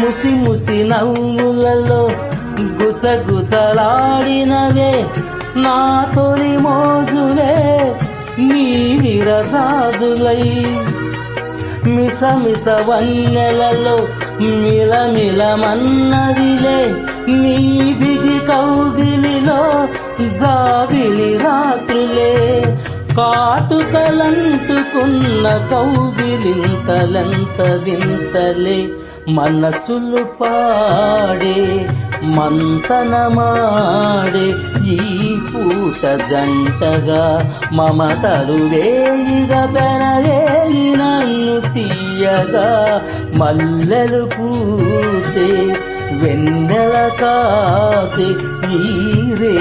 ముసి ముసి నవ్వులలో గుసగుసలాడినవే నా తొలి మోజులే నీ విరజాజులై మిస మిస వన్నెలలో మిలమిలమన్నదిలే నీ బిగి కౌగిలిలో జాబిలి రాత్రులే కాటుకలంటుకున్న కౌగిలింతలంత వింతలే మనసులు పాడే మంతనమాడే ఈ పూట జంటగా మమతలు వేయిగా పెనవేయి నన్ను తీయగా మల్లెలు పూసే వెన్నెల కాసే ఈ రే